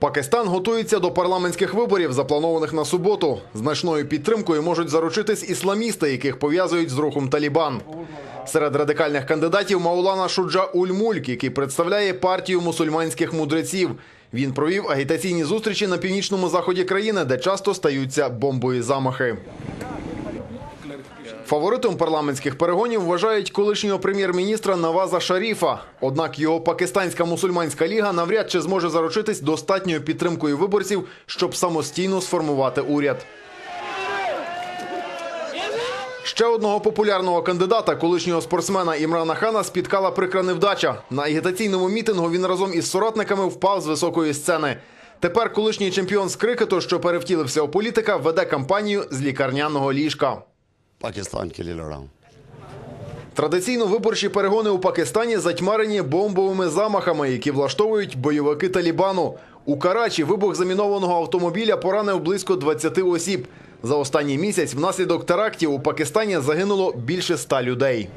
Пакистан готується до парламентських виборів, запланованих на суботу. Значною підтримкою можуть заручитись ісламісти, яких пов'язують з рухом Талібан. Серед радикальних кандидатів Маулана Шуджа Ульмульк, який представляє партію мусульманських мудреців. Він провів агітаційні зустрічі на північному заході країни, де часто стаються бомбові замахи. Фаворитом парламентських перегонів вважають колишнього прем'єр-міністра Наваза Шаріфа. Однак його пакистанська мусульманська ліга навряд чи зможе заручитись достатньою підтримкою виборців, щоб самостійно сформувати уряд. Ще одного популярного кандидата, колишнього спортсмена Імрана Хана, спіткала прикра невдача. На агітаційному мітингу він разом із соратниками впав з високої сцени. Тепер колишній чемпіон з крикету, що перевтілився у політика, веде кампанію з лікарняного ліжка. पाकिस्तान के लिए लड़ा हूँ Традиційно виборчі перегони у Пакистані затьмарені бомбовими замахами, які влаштовують бойовики Талібану. У Карачі вибух замінованого автомобіля поранив близько 20 осіб. За останній місяць внаслідок терактів у Пакистані загинуло більше 100 людей.